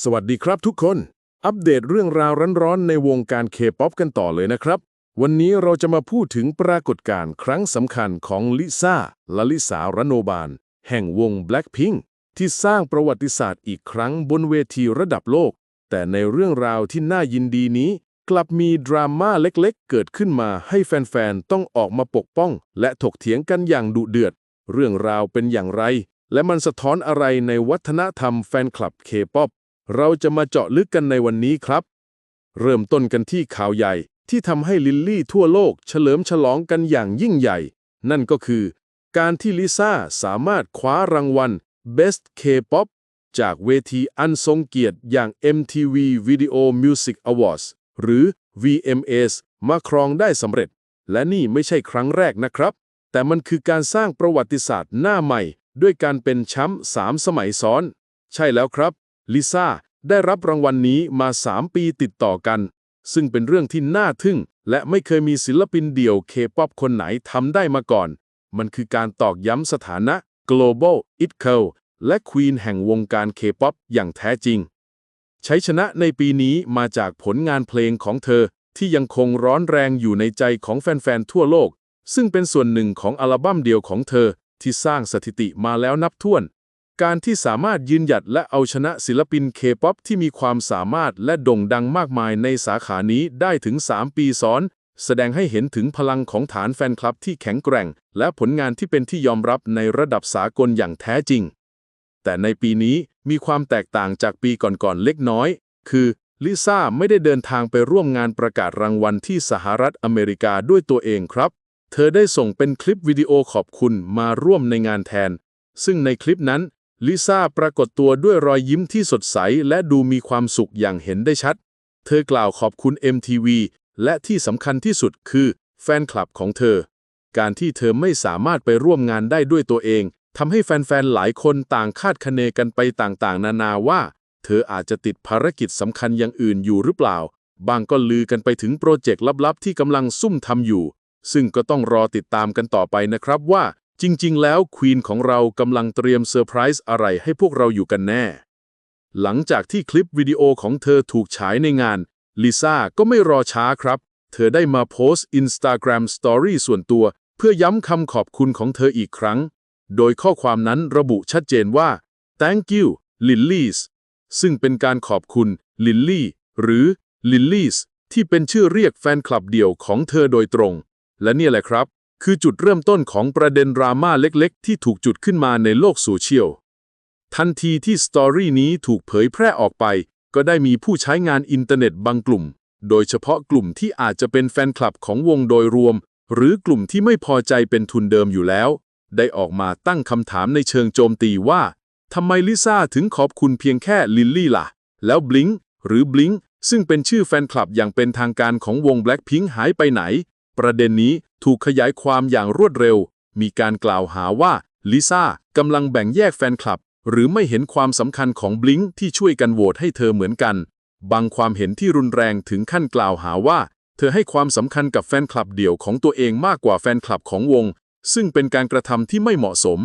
สวัสดีครับทุกคน อัปเดตเรื่องราวร้อนๆ ในวงการเคป๊อปกันต่อเลยนะครับ วันนี้เราจะมาพูดถึงปรากฏการณ์ครั้งสำคัญของลิซ่าลลิสารโนบาล แห่งวง Blackpink ที่สร้างประวัติศาสตร์อีกครั้งบนเวทีระดับโลก แต่ในเรื่องราวที่น่ายินดีนี้ กลับมีดราม่าเล็กๆ เกิดขึ้นมาให้แฟนๆ ต้องออกมาปกป้อง และถกเถียงกันอย่างดุเดือด เรื่องราวเป็นอย่างไร และมันสะท้อนอะไรในวัฒนธรรมแฟนคลับเคป๊อป เราจะมาเจาะลึกกันในวันนี้ครับ เริ่มต้นกันที่ข่าวใหญ่ที่ทำให้ลิลลี่ทั่วโลกเฉลิมฉลองกันอย่างยิ่งใหญ่ นั่นก็คือ การที่ลิซ่าสามารถคว้ารางวัล Best K-pop จากเวทีอันทรงเกียรติอย่าง MTV Video Music Awards หรือ VMAs มาครองได้สำเร็จ และนี่ไม่ใช่ครั้งแรกนะครับ แต่มันคือการสร้างประวัติศาสตร์หน้าใหม่ ด้วยการเป็นแชมป์สามสมัยซ้อน ใช่แล้วครับ ลิซ่าได้รับรางวัลนนี้มา 3 ปีติดต่อกัน ซึ่งเป็นเรื่องที่น่าทึ่ง และไม่เคยมีศิลปินเดี่ยวเคป๊อปคนไหนทำได้มาก่อน มันคือการตอกย้ำสถานะ global it c o และควีนแห่งวงการเคป๊อปอย่างแท้จริง ใชัยชนะในปีนี้มาจากผลงานเพลงของเธอที่ยังคงร้อนแรงอยู่ในใจของแฟน ๆ ทั่วโลก ซึ่งเป็นส่วนหนึ่งของอัลบั้มเดียวของเธอที่สร้างสถิติมาแล้วนับถ้วน การที่สามารถยืนหยัดและเอาชนะศิลปินเคป๊อปที่มีความสามารถและโด่งดังมากมายในสาขานี้ได้ถึง 3 ปีซ้อน แสดงให้เห็นถึงพลังของฐานแฟนคลับที่แข็งแกร่ง และผลงานที่เป็นที่ยอมรับในระดับสากลอย่างแท้จริง แต่ในปีนี้มีความแตกต่างจากปีก่อนๆเล็กน้อย คือลิซ่าไม่ได้เดินทางไปร่วมงานประกาศรางวัลที่สหรัฐอเมริกาด้วยตัวเองครับ เธอได้ส่งเป็นคลิปวิดีโอขอบคุณมาร่วมในงานแทน ซึ่งในคลิปนั้น ลิซ่าปรากฏตัวด้วยรอยยิ้มที่สดใสและดูมีความสุขอย่างเห็นได้ชัด เธอกล่าวขอบคุณ MTV และที่สำคัญที่สุดคือ แฟนคลับของเธอ การที่เธอไม่สามารถไปร่วมงานได้ด้วยตัวเองทำให้แฟนๆ หลายคนต่างคาดคะเนกันไปต่างๆ นานาว่า เธออาจจะติดภารกิจสำคัญอย่างอื่นอยู่หรือเปล่า บางก็ลือกันไปถึงโปรเจกต์ลับๆ ที่กำลังซุ่มทำอยู่ ซึ่งก็ต้องรอติดตามกันต่อไปนะครับว่า จริง ๆ แล้วควีนของเรากำลังเตรียมเซอร์ไพรส์อะไรให้พวกเราอยู่กันแน่ หลังจากที่คลิปวิดีโอของเธอถูกฉายในงาน ลิซ่าก็ไม่รอช้าครับ เธอได้มาโพสต์ Instagram Story ส่วนตัว เพื่อย้ำคำขอบคุณของเธออีกครั้ง โดยข้อความนั้นระบุชัดเจนว่า thank you Lilies ซึ่งเป็นการขอบคุณ Lily หรือ Lilies ที่เป็นชื่อเรียกแฟนคลับเดี่ยวของเธอโดยตรง และเนี่ยแหละครับ คือจุดเริ่มต้นของประเด็นดราม่าเล็กๆ ที่ถูกจุดขึ้นมาในโลกโซเชียล ทันทีที่สตอรี่นี้ถูกเผยแพร่ออกไป ก็ได้มีผู้ใช้งานอินเทอร์เน็ตบางกลุ่ม โดยเฉพาะกลุ่มที่อาจจะเป็นแฟนคลับของวงโดยรวม หรือกลุ่มที่ไม่พอใจเป็นทุนเดิมอยู่แล้ว ได้ออกมาตั้งคำถามในเชิงโจมตีว่าทำไมลิซ่าถึงขอบคุณเพียงแค่ลิลลี่ล่ะ แล้วบลิงหรือบลิงซึ่งเป็นชื่อแฟนคลับอย่างเป็นทางการของวง Blackpink หายไปไหน ประเด็นนี้ถูกขยายความอย่างรวดเร็ว มีการกล่าวหาว่าลิซ่ากำลังแบ่งแยกแฟนคลับ หรือไม่เห็นความสำคัญของบลิงที่ช่วยกันโหวตให้เธอเหมือนกัน บางความเห็นที่รุนแรงถึงขั้นกล่าวหาว่า เธอให้ความสำคัญกับแฟนคลับเดี่ยวของตัวเองมากกว่าแฟนคลับของวง ซึ่งเป็นการกระทำที่ไม่เหมาะสม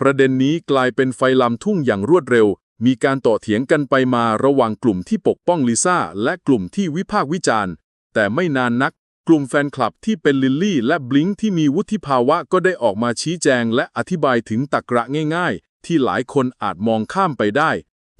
ประเด็นนี้กลายเป็นไฟลามทุ่งอย่างรวดเร็ว มีการต่อเถียงกันไปมาระหว่างกลุ่มที่ปกป้องลิซ่าและกลุ่มที่วิพากษ์วิจารณ์ แต่ไม่นานนัก กลุ่มแฟนคลับที่เป็นลิลลี่และบลิงที่มีวุฒิภาวะก็ได้ออกมาชี้แจงและอธิบายถึงตรกระง่าย ๆ ที่หลายคนอาจมองข้ามไปได้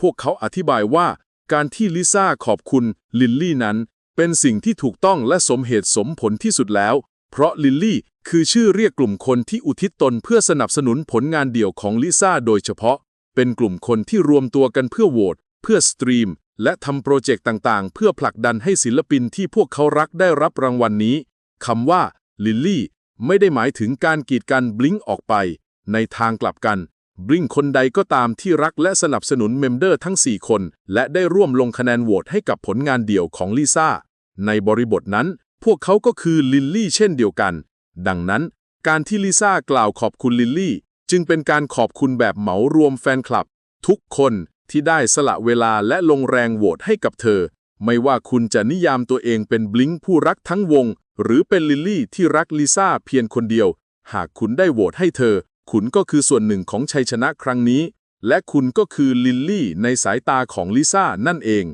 พวกเขาอธิบายว่า การที่ลิซ่าขอบคุณลิลลี่นั้น เป็นสิ่งที่ถูกต้องและสมเหตุสมผลที่สุดแล้ว เพราะลิลลี่คือชื่อเรียกกลุ่มคนที่อุทิศตนเพื่อสนับสนุนผลงานเดี่ยวของลิซ่าโดยเฉพาะ เป็นกลุ่มคนที่รวมตัวกันเพื่อโหวตเพื่อสตรีม และทำโปรเจกต์ต่างๆ เพื่อผลักดันให้ศิลปินที่พวกเขารักได้รับรางวัลนนี้คำว่าลิลลี่ไม่ได้หมายถึงการกีดกันบลิงออกไป ในทางกลับกันบลิงคนใดก็ตามที่รักและสนับสนุนเมมเบอร์ทั้ง 4 คน และได้ร่วมลงคะแนนโหวตให้กับผลงานเดี่ยวของลิซ่าในบริบทนั้น พวกเขาก็คือลิลลี่เช่นเดียวกัน ดังนั้น การที่ลิซ่ากล่าวขอบคุณลิลลี่ จึงเป็นการขอบคุณแบบเหมารวมแฟนคลับ ทุกคน ที่ได้สละเวลาและลงแรงโหวตให้กับเธอ ไม่ว่าคุณจะนิยามตัวเองเป็นบลิงผู้รักทั้งวง หรือเป็นลิลลี่ที่รักลิซ่าเพียงคนเดียว หากคุณได้โหวตให้เธอ คุณก็คือส่วนหนึ่งของชัยชนะครั้งนี้ และคุณก็คือลิลลี่ในสายตาของลิซ่านั่นเอง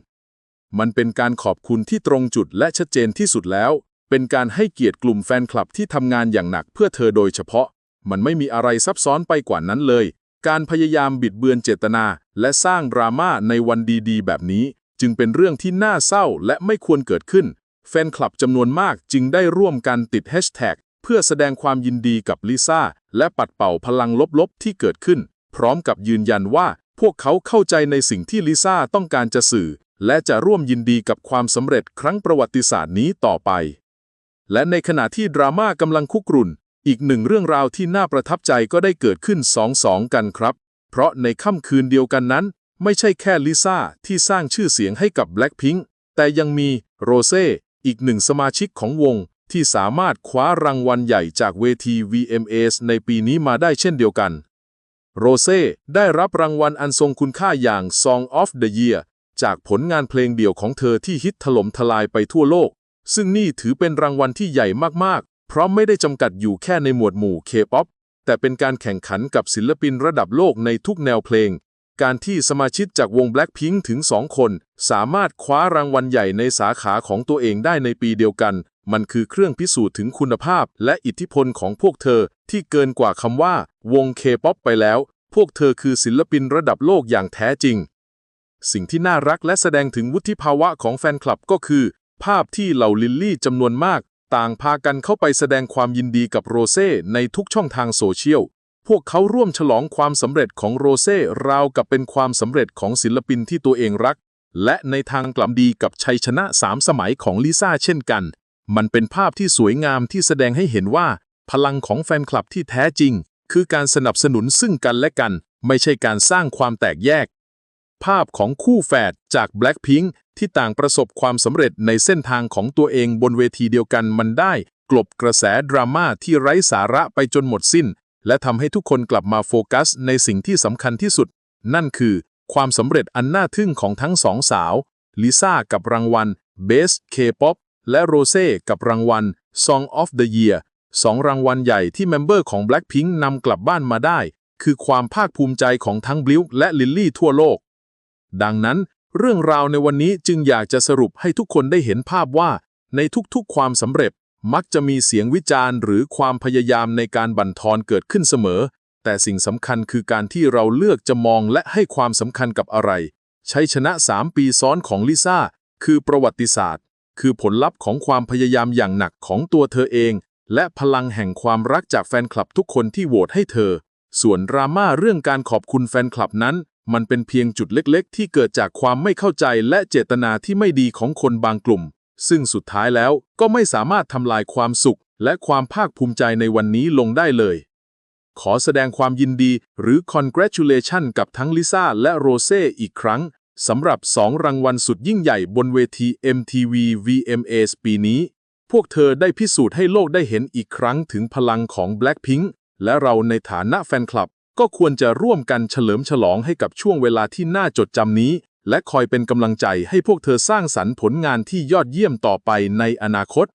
มันเป็นการขอบคุณที่ตรงจุดและชัดเจนที่สุดแล้ว เป็นการให้เกียรติกลุ่มแฟนคลับที่ทำงานอย่างหนักเพื่อเธอโดยเฉพาะ มันไม่มีอะไรซับซ้อนไปกว่านั้นเลย การพยายามบิดเบือนเจตนา และสร้างดราม่าในวันดีๆ แบบนี้ จึงเป็นเรื่องที่น่าเศร้าและไม่ควรเกิดขึ้น แฟนคลับจำนวนมากจึงได้ร่วมกันติดแฮชแท็กเพื่อแสดงความยินดีกับลิซ่าและปัดเป่าพลังลบๆ ที่เกิดขึ้น พร้อมกับยืนยันว่า พวกเขาเข้าใจในสิ่งที่ลิซ่าต้องการจะสื่อ และจะร่วมยินดีกับความสำเร็จครั้งประวัติศาสตร์นี้ต่อไป และในขณะที่ดราม่ากำลังคุกรุ่น อีกหนึ่งเรื่องราวที่น่าประทับใจก็ได้เกิดขึ้นสองสองกันครับ เพราะในค่ำคืนเดียวกันนั้น ไม่ใช่แค่ลิซ่าที่สร้างชื่อเสียงให้กับ Blackpink แต่ยังมีโรเซ่อีกหนึ่งสมาชิกของวง ที่สามารถคว้ารางวัลใหญ่จากเวที VMAs ในปีนี้มาได้เช่นเดียวกัน โรเซ่ได้รับรางวัลอันทรงคุณค่าอย่าง Song of the Year จากผลงานเพลงเดี่ยวของเธอที่ฮิตถล่มทลายไปทั่วโลก ซึ่งนี่ถือเป็นรางวัลที่ใหญ่มากๆ เพราะไม่ได้จำกัดอยู่แค่ในหมวดหมู่ K-POP แต่เป็นการแข่งขันกับศิลปินระดับโลกในทุกแนวเพลง การที่สมาชิกจากวง Blackpink ถึง 2 คน สามารถคว้ารางวัลใหญ่ในสาขาของตัวเองได้ในปีเดียวกัน มันคือเครื่องพิสูจน์ถึงคุณภาพ และอิทธิพลของพวกเธอ ที่เกินกว่าคำว่า วง K-POP ไปแล้ว พวกเธอคือศิลปินระดับโลกอย่างแท้จริง สิ่งที่น่ารักและแสดงถึงวุฒิภาวะของแฟนคลับก็คือ ภาพที่เหล่าลิลลี่จำนวนมาก ต่างพากันเข้าไปแสดงความยินดีกับโรเซ่ในทุกช่องทางโซเชียล พวกเขาร่วมฉลองความสำเร็จของโรเซ่ราวกับเป็นความสำเร็จของศิลปินที่ตัวเองรัก และในทางกลับดีกับชัยชนะสามสมัยของลิซ่าเช่นกัน มันเป็นภาพที่สวยงามที่แสดงให้เห็นว่า พลังของแฟนคลับที่แท้จริง คือการสนับสนุนซึ่งกันและกัน ไม่ใช่การสร้างความแตกแยก ภาพของคู่แฝดจาก Blackpink ที่ต่างประสบความสำเร็จในเส้นทางของตัวเองบนเวทีเดียวกันมันได้ กลบกระแสดราม่าที่ไร้สาระไปจนหมดสิ้น และทำให้ทุกคนกลับมาโฟกัสในสิ่งที่สำคัญที่สุด นั่นคือ ความสำเร็จอันน่าทึ่งของทั้งสองสาวลิซ่ากับรางวัล Best K-pop และโรเซ่กับรางวัล Song of the Year สองรางวัลใหญ่ที่เมมเบอร์ของ Blackpink นำกลับบ้านมาได้ คือความภาคภูมิใจของทั้งบลิวและลิลลี่ทั่วโลก ดังนั้น เรื่องราวในวันนี้จึงอยากจะสรุปให้ทุกคนได้เห็นภาพว่า ในทุกๆความสำเร็จมักจะมีเสียงวิจารณ์ หรือความพยายามในการบั่นทอนเกิดขึ้นเสมอ แต่สิ่งสำคัญคือการที่เราเลือกจะมองและให้ความสำคัญกับอะไร ใชัยชนะ 3 ปีซ้อนของลิซ่าคือประวัติศาสตร์ คือผลลัพธ์ของความพยายามอย่างหนักของตัวเธอเอง และพลังแห่งความรักจากแฟนคลับทุกคนที่โหวตให้เธอ ส่วนดราม่าเรื่องการขอบคุณแฟนคลับนั้น มันเป็นเพียงจุดเล็กๆ ที่เกิดจากความไม่เข้าใจและเจตนาที่ไม่ดีของคนบางกลุ่ม ซึ่งสุดท้ายแล้วก็ไม่สามารถทำลายความสุข และความภาคภูมิใจในวันนี้ลงได้เลย ขอแสดงความยินดีหรือ congratulation กับทั้งลิซ่าและโรเซ่อีกครั้งสำหรับ 2 รางวัลสุดยิ่งใหญ่บนเวที MTV VMAs ปีนี้ พวกเธอได้พิสูจน์ให้โลกได้เห็นอีกครั้งถึงพลังของ Blackpink และเราในฐานะแฟนคลับ ก็ควรจะร่วมกันเฉลิมฉลองให้กับช่วงเวลาที่น่าจดจำนี้ และคอยเป็นกำลังใจให้พวกเธอสร้างสรรค์ผลงานที่ยอดเยี่ยมต่อไปในอนาคต